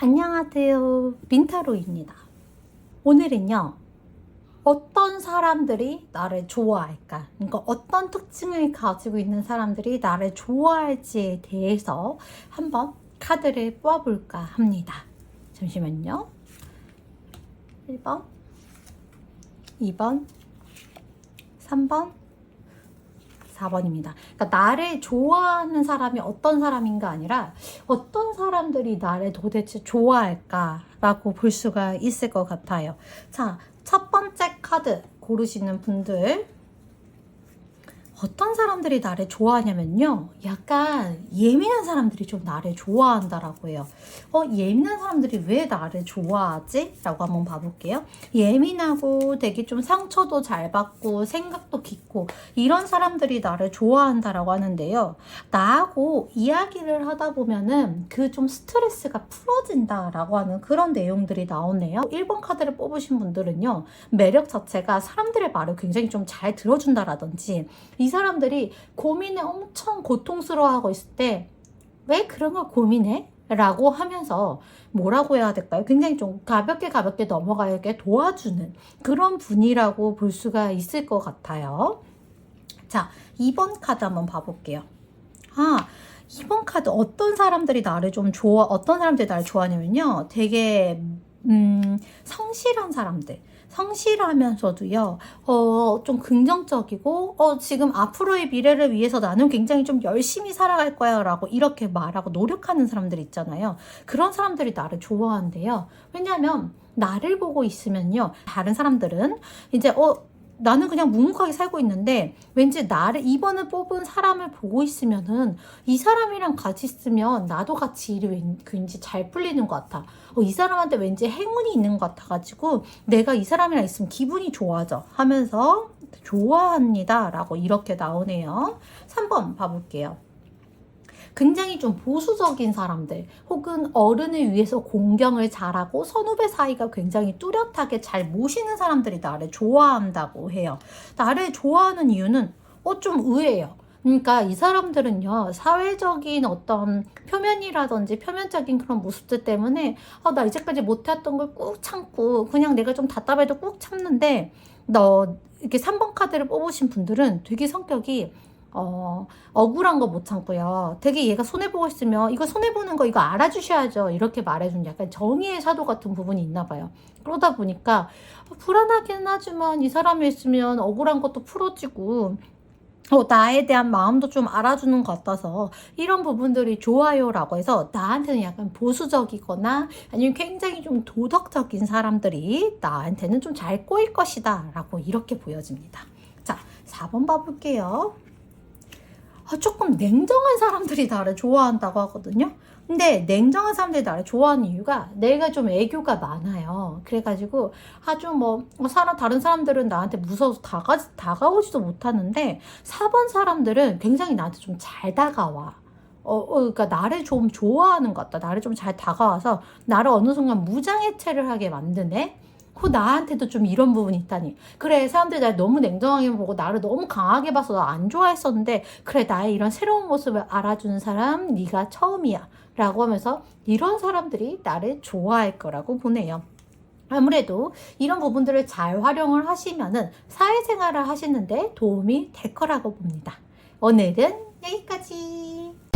안녕하세요. 민타로입니다. 오늘은요, 어떤 사람들이 나를 좋아할까? 그러니까 어떤 특징을 가지고 있는 사람들이 나를 좋아할지에 대해서 한번 카드를 뽑아볼까 합니다. 잠시만요. 1번, 2번, 3번, 4번입니다. 그러니까 나를 좋아하는 사람이 어떤 사람인가 아니라 어떤 사람들이 나를 도대체 좋아할까라고 볼 수가 있을 것 같아요. 자, 첫 번째 카드 고르시는 분들 어떤 사람들이 나를 좋아하냐면요. 약간 예민한 사람들이 좀 나를 좋아한다라고 해요. 어, 예민한 사람들이 왜 나를 좋아하지? 라고 한번 봐볼게요. 예민하고 되게 좀 상처도 잘 받고 생각도 깊고 이런 사람들이 나를 좋아한다라고 하는데요. 나하고 이야기를 하다 보면은 그 좀 스트레스가 풀어진다라고 하는 그런 내용들이 나오네요. 1번 카드를 뽑으신 분들은요. 매력 자체가 사람들의 말을 굉장히 좀 잘 들어준다라든지 이 사람들이 고민에 엄청 고통스러워하고 있을 때 왜 그런 걸 고민해? 라고 하면서 뭐라고 해야 될까요? 굉장히 좀 가볍게 가볍게 넘어가게 도와주는 그런 분이라고 볼 수가 있을 것 같아요. 자, 2번 카드 한번 봐볼게요. 아, 2번 카드 어떤 사람들이 나를 좀 좋아, 어떤 사람들이 나를 좋아하냐면요. 되게, 음, 성실한 사람들. 성실하면서도요, 어, 좀 긍정적이고, 어, 지금 앞으로의 미래를 위해서 나는 굉장히 좀 열심히 살아갈 거야 라고 이렇게 말하고 노력하는 사람들 있잖아요. 그런 사람들이 나를 좋아한대요. 왜냐하면, 나를 보고 있으면요, 다른 사람들은 이제, 어, 나는 그냥 묵묵하게 살고 있는데 왠지 나를 이번을 뽑은 사람을 보고 있으면은 이 사람이랑 같이 있으면 나도 같이 일이 왠- 왠지 잘 풀리는 것 같아. 어, 이 사람한테 왠지 행운이 있는 것 같아가지고 내가 이 사람이랑 있으면 기분이 좋아져 하면서 좋아합니다. 라고 이렇게 나오네요. 3번 봐볼게요. 굉장히 좀 보수적인 사람들 혹은 어른을 위해서 공경을 잘하고 선후배 사이가 굉장히 뚜렷하게 잘 모시는 사람들이 나를 좋아한다고 해요. 나를 좋아하는 이유는 어 좀 의외예요. 그러니까 이 사람들은요 사회적인 어떤 표면이라든지 표면적인 그런 모습들 때문에 아, 나 이제까지 못했던 걸 꾹 참고 그냥 내가 좀 답답해도 꾹 참는데 너 이렇게 3번 카드를 뽑으신 분들은 되게 성격이 어, 억울한 거 못 참고요. 되게 얘가 손해보고 있으면 이거 손해보는 거 이거 알아주셔야죠. 이렇게 말해준 약간 정의의 사도 같은 부분이 있나 봐요. 그러다 보니까 불안하긴 하지만 이 사람이 있으면 억울한 것도 풀어지고 어, 나에 대한 마음도 좀 알아주는 것 같아서 이런 부분들이 좋아요라고 해서 나한테는 약간 보수적이거나 아니면 굉장히 좀 도덕적인 사람들이 나한테는 좀 잘 꼬일 것이다 라고 이렇게 보여집니다. 자, 4번 봐볼게요. 아, 조금 냉정한 사람들이 나를 좋아한다고 하거든요. 근데 냉정한 사람들이 나를 좋아하는 이유가 내가 좀 애교가 많아요. 그래가지고 아주 뭐 사람 다른 사람들은 나한테 무서워서 다가 다가오지도 못하는데 4번 사람들은 굉장히 나한테 좀 잘 다가와. 어, 어, 그러니까 나를 좀 좋아하는 것 같다. 나를 좀 잘 다가와서 나를 어느 순간 무장해체를 하게 만드네. 그 나한테도 좀 이런 부분이 있다니. 그래, 사람들이 날 너무 냉정하게 보고 나를 너무 강하게 봐서 나 안 좋아했었는데, 그래, 나의 이런 새로운 모습을 알아주는 사람, 네가 처음이야. 라고 하면서 이런 사람들이 나를 좋아할 거라고 보네요. 아무래도 이런 부분들을 잘 활용을 하시면은 사회생활을 하시는데 도움이 될 거라고 봅니다. 오늘은 여기까지.